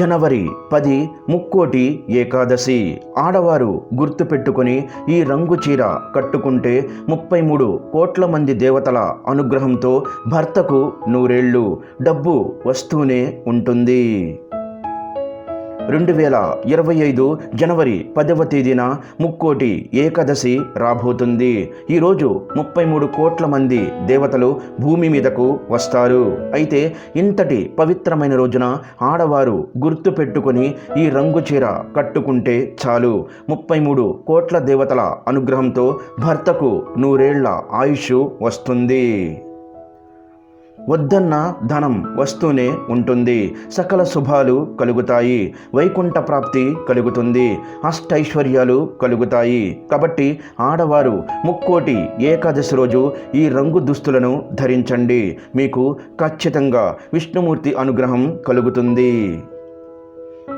జనవరి పది ముక్కోటి ఏకాదశి. ఆడవారు గుర్తుపెట్టుకొని ఈ రంగు చీర కట్టుకుంటే ముప్పై మూడు కోట్ల మంది దేవతల అనుగ్రహంతో భర్తకు నూరేళ్ళు డబ్బు వస్తూనే ఉంటుంది. రెండు వేల ఇరవై ఐదు జనవరి పదవ తేదీన ముక్కోటి ఏకాదశి రాబోతుంది. ఈరోజు ముప్పై మూడు కోట్ల మంది దేవతలు భూమి మీదకు వస్తారు. అయితే ఇంతటి పవిత్రమైన రోజున ఆడవారు గుర్తు పెట్టుకొని ఈ రంగు చీర కట్టుకుంటే చాలు. ముప్పై మూడు కోట్ల దేవతల అనుగ్రహంతో భర్తకు నూరేళ్ళ ఆయుష్ వస్తుంది. వద్దన్న ధనం వస్తూనే ఉంటుంది. సకల శుభాలు కలుగుతాయి. వైకుంఠ ప్రాప్తి కలుగుతుంది. అష్టైశ్వర్యాలు కలుగుతాయి. కాబట్టి ఆడవారు ముక్కోటి ఏకాదశి రోజు ఈ రంగు దుస్తులను ధరించండి. మీకు ఖచ్చితంగా విష్ణుమూర్తి అనుగ్రహం కలుగుతుంది.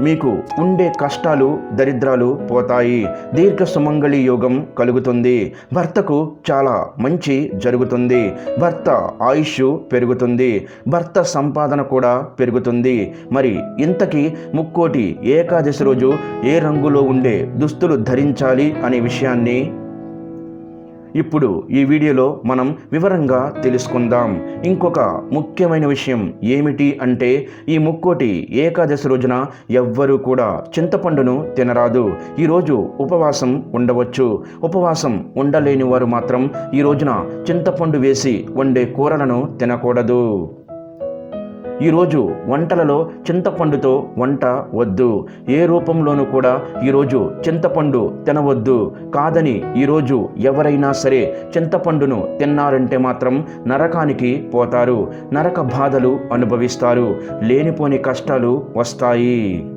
మీకు ఉండే కష్టాలు దరిద్రాలు పోతాయి. దీర్ఘ సుమంగళి యోగం కలుగుతుంది. భర్తకు చాలా మంచి జరుగుతుంది. భర్త ఆయుష్ పెరుగుతుంది. భర్త సంపాదన కూడా పెరుగుతుంది. మరి ఇంతకీ ముక్కోటి ఏకాదశి రోజు ఏ రంగులో ఉండే దుస్తులు ధరించాలి అనే విషయాన్ని ఇప్పుడు ఈ వీడియోలో మనం వివరంగా తెలుసుకుందాం. ఇంకొక ముఖ్యమైన విషయం ఏమిటి అంటే ఈ ముక్కోటి ఏకాదశి రోజున ఎవ్వరూ కూడా చింతపండును తినరాదు. ఈరోజు ఉపవాసం ఉండవచ్చు. ఉపవాసం ఉండలేని వారు మాత్రం ఈ రోజున చింతపండు వేసి వండే కూరలను తినకూడదు. ఈరోజు వంటలలో చింతపండుతో వంట వద్దు. ఏ రూపంలోనూ కూడా ఈరోజు చింతపండు తినవద్దు. కాదని ఈరోజు ఎవరైనా సరే చింతపండును తిన్నారంటే మాత్రం నరకానికి పోతారు. నరక బాధలు అనుభవిస్తారు. లేనిపోని కష్టాలు వస్తాయి.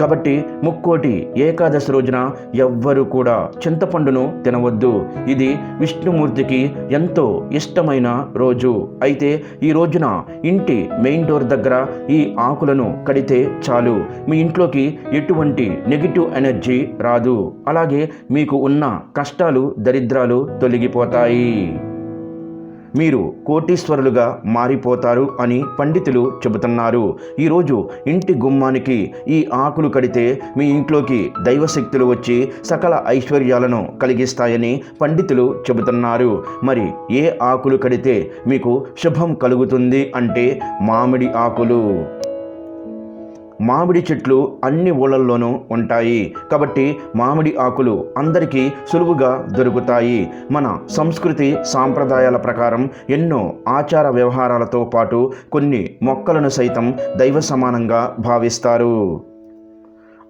కాబట్టి ముక్కోటి ఏకాదశి రోజున ఎవ్వరూ కూడా చింతపండును తినవద్దు. ఇది విష్ణుమూర్తికి ఎంతో ఇష్టమైన రోజు. అయితే ఈ రోజున ఇంటి మెయిన్ డోర్ దగ్గర ఈ ఆకులను కడితే చాలు. మీ ఇంట్లోకి ఎటువంటి నెగిటివ్ ఎనర్జీ రాదు. అలాగే మీకు ఉన్న కష్టాలు దరిద్రాలు తొలగిపోతాయి. మీరు కోటీశ్వరులుగా మారిపోతారు అని పండితులు చెబుతున్నారు. ఈరోజు ఇంటి గుమ్మానికి ఈ ఆకులు కడితే మీ ఇంట్లోకి దైవశక్తులు వచ్చి సకల ఐశ్వర్యాలను కలిగిస్తాయని పండితులు చెబుతున్నారు. మరి ఏ ఆకులు కడితే మీకు శుభం కలుగుతుంది అంటే మామిడి ఆకులు. మామిడి చెట్లు అన్ని ఊళ్ళల్లోనూ ఉంటాయి. కాబట్టి మామిడి ఆకులు అందరికీ సులువుగా దొరుకుతాయి. మన సంస్కృతి సాంప్రదాయాల ప్రకారం ఎన్నో ఆచార వ్యవహారాలతో పాటు కొన్ని మొక్కలను సైతం దైవ సమానంగా భావిస్తారు.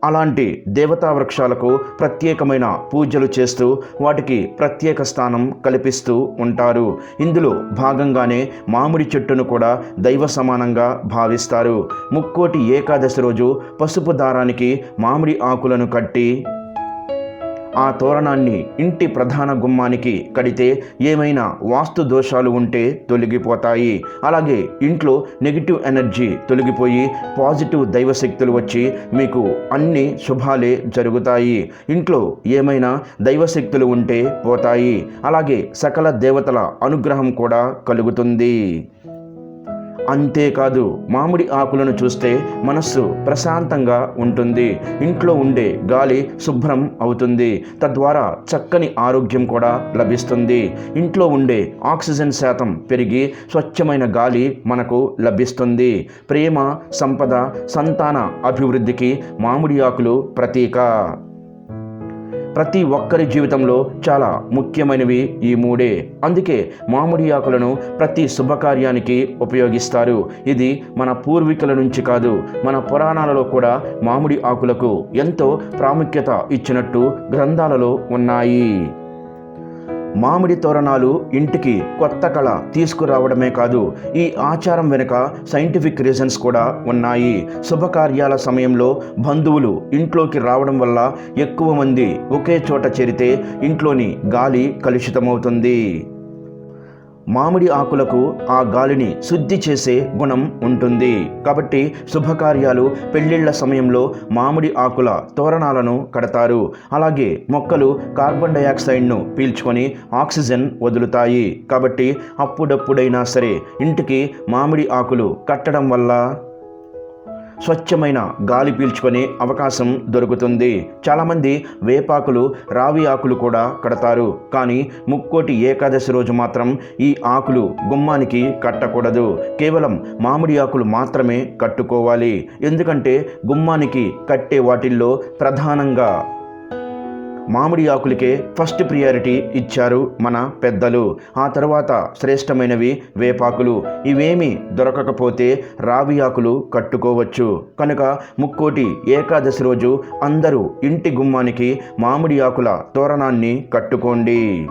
అలాంటి దేవతా వృక్షాలకు ప్రత్యేకమైన పూజలు చేస్తూ వాటికి ప్రత్యేక స్థానం కల్పిస్తూ ఉంటారు. ఇందులో భాగంగానే మామిడి చెట్టును కూడా దైవ సమానంగా భావిస్తారు. ముక్కోటి ఏకాదశి రోజు పసుపు దారానికి మామిడి ఆకులను కట్టి ఆ తోరణాన్ని ఇంటి ప్రధాన గుమ్మానికి కడితే ఏమైనా వాస్తు దోషాలు ఉంటే తొలగిపోతాయి. అలాగే ఇంట్లో నెగిటివ్ ఎనర్జీ తొలగిపోయి పాజిటివ్ దైవశక్తులు వచ్చి మీకు అన్ని శుభాలే జరుగుతాయి. ఇంట్లో ఏమైనా దైవశక్తులు ఉంటే పోతాయి. అలాగే సకల దేవతల అనుగ్రహం కూడా కలుగుతుంది. అంతేకాదు మామిడి ఆకులను చూస్తే మనస్సు ప్రశాంతంగా ఉంటుంది. ఇంట్లో ఉండే గాలి శుభ్రం అవుతుంది. తద్వారా చక్కని ఆరోగ్యం కూడా లభిస్తుంది. ఇంట్లో ఉండే ఆక్సిజన్ శాతం పెరిగి స్వచ్ఛమైన గాలి మనకు లభిస్తుంది. ప్రేమ సంపద సంతాన అభివృద్ధికి మామిడి ఆకులు ప్రతీక. ప్రతి ఒక్కరి జీవితంలో చాలా ముఖ్యమైనవి ఈ మూడే. అందుకే మామిడి ఆకులను ప్రతి శుభకార్యానికి ఉపయోగిస్తారు. ఇది మన పూర్వీకుల నుంచి కాదు మన పురాణాలలో కూడా మామిడి ఆకులకు ఎంతో ప్రాముఖ్యత ఇచ్చినట్టు గ్రంథాలలో ఉన్నాయి. మామిడి తోరణాలు ఇంటికి కొత్త కళ తీసుకురావడమే కాదు ఈ ఆచారం వెనుక సైంటిఫిక్ రీజన్స్ కూడా ఉన్నాయి. శుభకార్యాల సమయంలో బంధువులు ఇంట్లోకి రావడం వల్ల ఎక్కువ మంది ఒకే చోట చేరితే ఇంట్లోని గాలి కలుషితమవుతుంది. మామిడి ఆకులకు ఆ గాలిని శుద్ధి చేసే గుణం ఉంటుంది. కాబట్టి శుభకార్యాలు పెళ్ళిళ్ళ సమయంలో మామిడి ఆకుల తోరణాలను కడతారు. అలాగే మొక్కలు కార్బన్ డైఆక్సైడ్ను పీల్చుకొని ఆక్సిజన్ వదులుతాయి. కాబట్టి అప్పుడప్పుడైనా సరే ఇంటికి మామిడి ఆకులు కట్టడం వల్ల స్వచ్ఛమైన గాలి పీల్చుకునే అవకాశం దొరుకుతుంది. చాలామంది వేపాకులు రావి ఆకులు కూడా కడతారు. కానీ ముక్కోటి ఏకాదశి రోజు మాత్రం ఈ ఆకులు గుమ్మానికి కట్టకూడదు. కేవలం మామిడి ఆకులు మాత్రమే కట్టుకోవాలి. ఎందుకంటే గుమ్మానికి కట్టే వాటిల్లో ప్రధానంగా మామిడి ఆకులకే ఫస్ట్ ప్రియారిటీ ఇచ్చారు మన పెద్దలు. ఆ తర్వాత శ్రేష్టమైనవి వేపాకులు. ఇవేమీ దొరకకపోతే రావి ఆకులు కట్టుకోవచ్చు. కనుక ముక్కోటి ఏకాదశి రోజు అందరూ ఇంటి గుమ్మానికి మామిడి ఆకుల తోరణాన్ని కట్టుకోండి.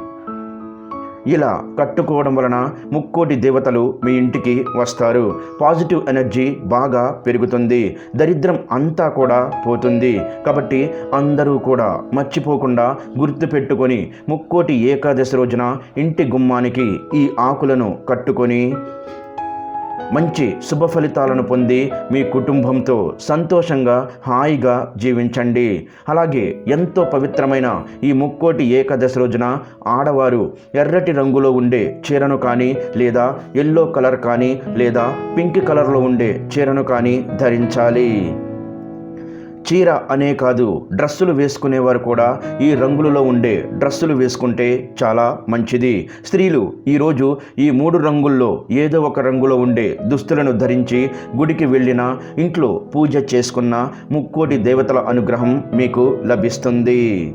ఇలా కట్టుకోవడం వలన ముక్కోటి దేవతలు మీ ఇంటికి వస్తారు. పాజిటివ్ ఎనర్జీ బాగా పెరుగుతుంది. దరిద్రం అంతా కూడా పోతుంది. కాబట్టి అందరూ కూడా మర్చిపోకుండా గుర్తుపెట్టుకొని ముక్కోటి ఏకాదశి రోజున ఇంటి గుమ్మానికి ఈ ఆకులను కట్టుకొని మంచి శుభ ఫలితాలను పొంది మీ కుటుంబంతో సంతోషంగా హాయిగా జీవించండి. అలాగే ఎంతో పవిత్రమైన ఈ ముక్కోటి ఏకాదశి రోజున ఆడవారు ఎర్రటి రంగులో ఉండే చీరను కానీ లేదా ఎల్లో కలర్ కానీ లేదా పింక్ కలర్లో ఉండే చీరను కానీ ధరించాలి. చీర అనే కాదు డ్రెస్సులు వేసుకునేవారు కూడా ఈ రంగులలో ఉండే డ్రెస్సులు వేసుకుంటే చాలా మంచిది. స్త్రీలు ఈరోజు ఈ మూడు రంగుల్లో ఏదో ఒక రంగులో ఉండే దుస్తులను ధరించి గుడికి వెళ్ళిన ఇంట్లో పూజ చేసుకున్న ముక్కోటి దేవతల అనుగ్రహం మీకు లభిస్తుంది.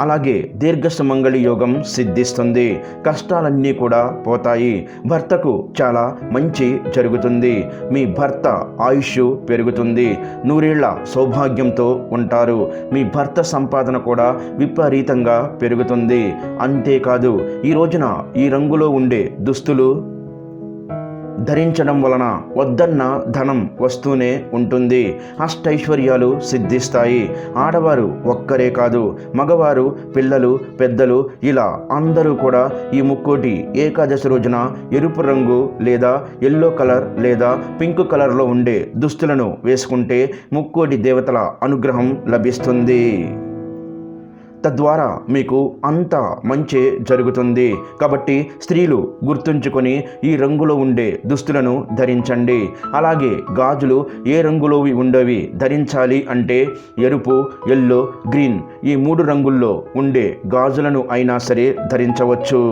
అలాగే దీర్ఘ సుమంగళి యోగం సిద్ధిస్తుంది. కష్టాలన్నీ కూడా పోతాయి. భర్తకు చాలా మంచి జరుగుతుంది. మీ భర్త ఆయుష్ పెరుగుతుంది. నూరేళ్ళ సౌభాగ్యంతో ఉంటారు. మీ భర్త సంపాదన కూడా విపరీతంగా పెరుగుతుంది. అంతేకాదు ఈ రోజున ఈ రంగులో ఉండే దుస్తులు ధరించడం వలన వద్దన్న ధనం వస్తూనే ఉంటుంది. అష్టైశ్వర్యాలు సిద్ధిస్తాయి. ఆడవారు ఒక్కరే కాదు మగవారు పిల్లలు పెద్దలు ఇలా అందరూ కూడా ఈ ముక్కోటి ఏకాదశి రోజున ఎరుపు రంగు లేదా ఎల్లో కలర్ లేదా పింక్ కలర్లో ఉండే దుస్తులను వేసుకుంటే ముక్కోటి దేవతల అనుగ్రహం లభిస్తుంది. తద్వారా మీకు అంత మంచి జరుగుతుంది. కాబట్టి స్త్రీలు గుర్తుంచుకొని ఈ రంగులో ఉండే దుస్తులను ధరించండి. అలాగే గాజులు ఏ రంగులోవి ఉండవి ధరించాలి అంటే ఎరుపు ఎల్లో గ్రీన్ ఈ మూడు రంగుల్లో ఉండే గాజులను అయినా సరే ధరించవచ్చు.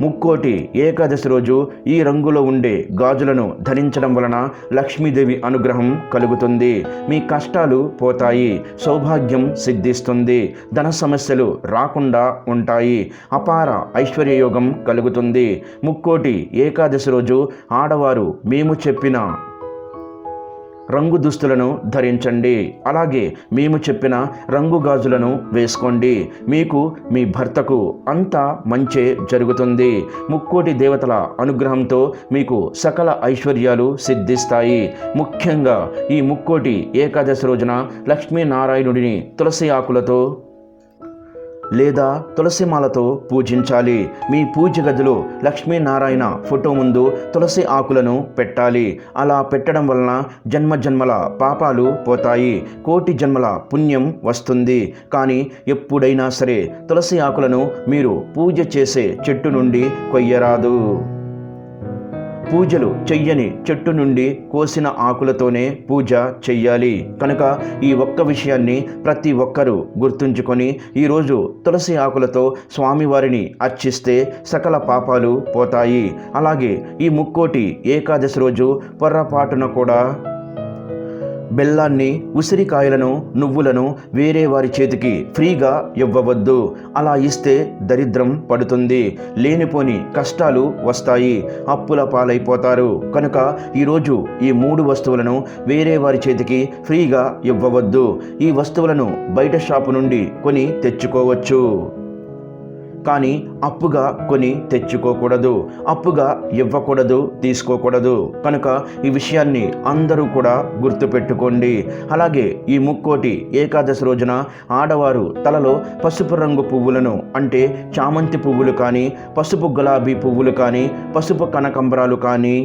ముక్కోటి ఏకాదశి రోజు ఈ రంగులో ఉండే గాజులను ధరించడం వలన లక్ష్మీదేవి అనుగ్రహం కలుగుతుంది. మీ కష్టాలు పోతాయి సౌభాగ్యం సిద్ధిస్తుంది ధన సమస్యలు రాకుండా ఉంటాయి అపార ఐశ్వర్యయోగం కలుగుతుంది. ముక్కోటి ఏకాదశి రోజు ఆడవారు మేము చెప్పిన రంగు దుస్తులను ధరించండి. అలాగే మేము చెప్పిన రంగు గాజులను వేసుకోండి. మీకు మీ భర్తకు అంతా మంచే జరుగుతుంది. ముక్కోటి దేవతల అనుగ్రహంతో మీకు సకల ఐశ్వర్యాలు సిద్ధిస్తాయి. ముఖ్యంగా ఈ ముక్కోటి ఏకాదశి రోజున లక్ష్మీనారాయణుడిని తులసి ఆకులతో లేదా తులసిమాలతో పూజించాలి. మీ పూజ గదిలో లక్ష్మీనారాయణ ఫోటో ముందు తులసి ఆకులను పెట్టాలి. అలా పెట్టడం వలన జన్మ జన్మల పాపాలు పోతాయి. కోటి జన్మల పుణ్యం వస్తుంది. కానీ ఎప్పుడైనా సరే తులసి ఆకులను మీరు పూజ చేసే చెట్టు నుండి కొయ్యరాదు. పూజలు చెయ్యని చెట్టు నుండి కోసిన ఆకులతోనే పూజ చెయ్యాలి. కనుక ఈ ఒక్క విషయాన్ని ప్రతి ఒక్కరూ గుర్తుంచుకొని ఈరోజు తులసి ఆకులతో స్వామివారిని అర్చిస్తే సకల పాపాలు పోతాయి. అలాగే ఈ ముక్కోటి ఏకాదశి రోజు పొర్రపాటున కూడా బెల్లాన్ని ఉసిరికాయలను నువ్వులను వేరే వారి చేతికి ఫ్రీగా ఇవ్వవద్దు. అలా ఇస్తే దరిద్రం పడుతుంది. లేనిపోని కష్టాలు వస్తాయి. అప్పుల పాలైపోతారు. కనుక ఈరోజు ఈ మూడు వస్తువులను వేరే వారి చేతికి ఫ్రీగా ఇవ్వవద్దు. ఈ వస్తువులను బయట షాపు నుండి కొని తెచ్చుకోవచ్చు. కానీ అప్పుగా కొని తెచ్చుకోకూడదు అప్పుగా ఇవ్వకూడదు తీసుకోకూడదు. కనుక ఈ విషయాన్ని అందరూ కూడా గుర్తుపెట్టుకోండి. అలాగే ఈ ముక్కోటి ఏకాదశి రోజున ఆడవారు తలలో పసుపు రంగు పువ్వులను అంటే చామంతి పువ్వులు కానీ పసుపు గులాబీ పువ్వులు కానీ పసుపు కనకంబరాలు కానీ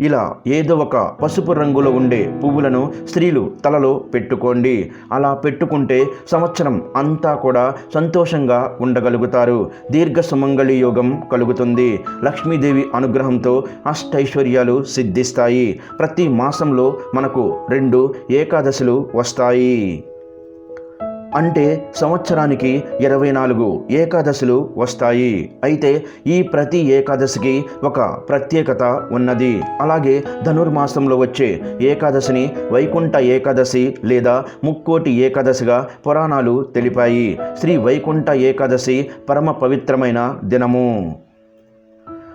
ఇలా ఏదో ఒక పసుపు రంగులో ఉండే పువ్వులను స్త్రీలు తలలో పెట్టుకోండి. అలా పెట్టుకుంటే సంవత్సరం అంతా కూడా సంతోషంగా ఉండగలుగుతారు. దీర్ఘ సుమంగళి యోగం కలుగుతుంది. లక్ష్మీదేవి అనుగ్రహంతో అష్టైశ్వర్యాలు సిద్ధిస్తాయి. ప్రతి మాసంలో మనకు రెండు ఏకాదశులు వస్తాయి. అంటే సంవత్సరానికి ఇరవై నాలుగు ఏకాదశులు వస్తాయి. అయితే ఈ ప్రతి ఏకాదశికి ఒక ప్రత్యేకత ఉన్నది. అలాగే ధనుర్మాసంలో వచ్చే ఏకాదశిని వైకుంఠ ఏకాదశి లేదా ముక్కోటి ఏకాదశిగా పురాణాలు తెలిపాయి. శ్రీ వైకుంఠ ఏకాదశి పరమ పవిత్రమైన దినము.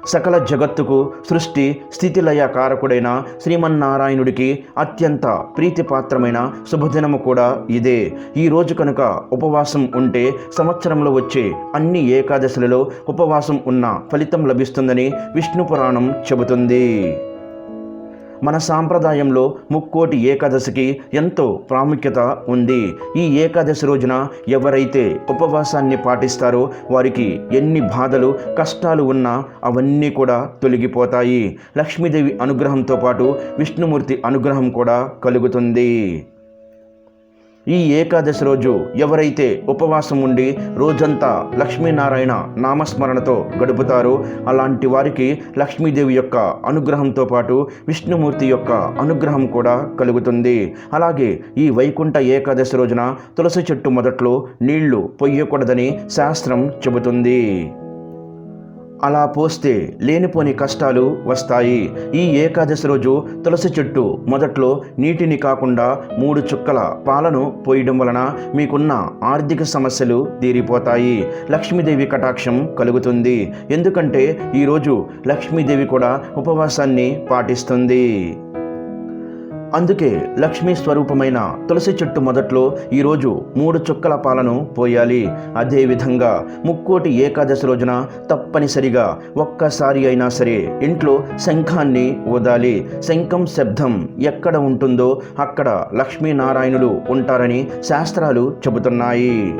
సకల జగత్తుకు సృష్టి స్థితిలయ కారకుడైన శ్రీమన్నారాయణుడికి అత్యంత ప్రీతిపాత్రమైన శుభదినము కూడా ఇదే. ఈ రోజు కనుక ఉపవాసం ఉంటే సంవత్సరంలో వచ్చే అన్ని ఏకాదశులలో ఉపవాసం ఉన్న ఫలితం లభిస్తుందని విష్ణు పురాణం చెబుతుంది. మన సాంప్రదాయంలో ముక్కోటి ఏకాదశికి ఎంతో ప్రాముఖ్యత ఉంది. ఈ ఏకాదశి రోజున ఎవరైతే ఉపవాసాన్ని పాటిస్తారో వారికి ఎన్ని బాధలు కష్టాలు ఉన్నా అవన్నీ కూడా తొలగిపోతాయి. లక్ష్మీదేవి అనుగ్రహంతో పాటు విష్ణుమూర్తి అనుగ్రహం కూడా కలుగుతుంది. ఈ ఏకాదశి రోజు ఎవరైతే ఉపవాసం ఉండి రోజంతా లక్ష్మీనారాయణ నామస్మరణతో గడుపుతారో అలాంటి వారికి లక్ష్మీదేవి యొక్క అనుగ్రహంతో పాటు విష్ణుమూర్తి యొక్క అనుగ్రహం కూడా కలుగుతుంది. అలాగే ఈ వైకుంఠ ఏకాదశి రోజున తులసి చెట్టు మొదట్లో నీళ్ళు పొయ్యకూడదని శాస్త్రం చెబుతుంది. అలా పోస్తే లేనిపోని కష్టాలు వస్తాయి. ఈ ఏకాదశి రోజు తులసి చెట్టు మొదట్లో నీటిని కాకుండా మూడు చుక్కల పాలను పోయడం వలన మీకున్న ఆర్థిక సమస్యలు తీరిపోతాయి. లక్ష్మీదేవి కటాక్షం కలుగుతుంది. ఎందుకంటే ఈరోజు లక్ష్మీదేవి కూడా ఉపవాసాన్ని పాటిస్తుంది. అందుకే లక్ష్మీ స్వరూపమైన తులసి చెట్టు మొదట్లో ఈరోజు మూడు చుక్కల పాలను పోయాలి. అదేవిధంగా ముక్కోటి ఏకాదశి రోజున తప్పనిసరిగా ఒక్కసారి అయినా సరే ఇంట్లో శంఖాన్ని ఊదాలి. శంఖం శబ్దం ఎక్కడ ఉంటుందో అక్కడ లక్ష్మీనారాయణులు ఉంటారని శాస్త్రాలు చెబుతున్నాయి.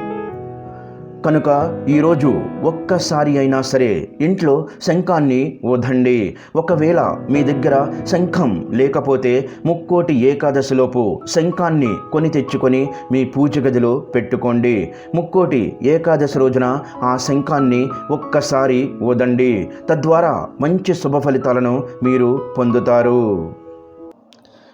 కనుక ఈరోజు ఒక్కసారి అయినా సరే ఇంట్లో శంఖాన్ని ఊదండి ఒకవేళ మీ దగ్గర శంఖం లేకపోతే ముక్కోటి ఏకాదశిలోపు శంఖాన్ని కొని తెచ్చుకొని మీ పూజ గదిలో పెట్టుకోండి. ముక్కోటి ఏకాదశి రోజున ఆ శంఖాన్ని ఒక్కసారి ఊదండి తద్వారా మంచి శుభ ఫలితాలను మీరు పొందుతారు.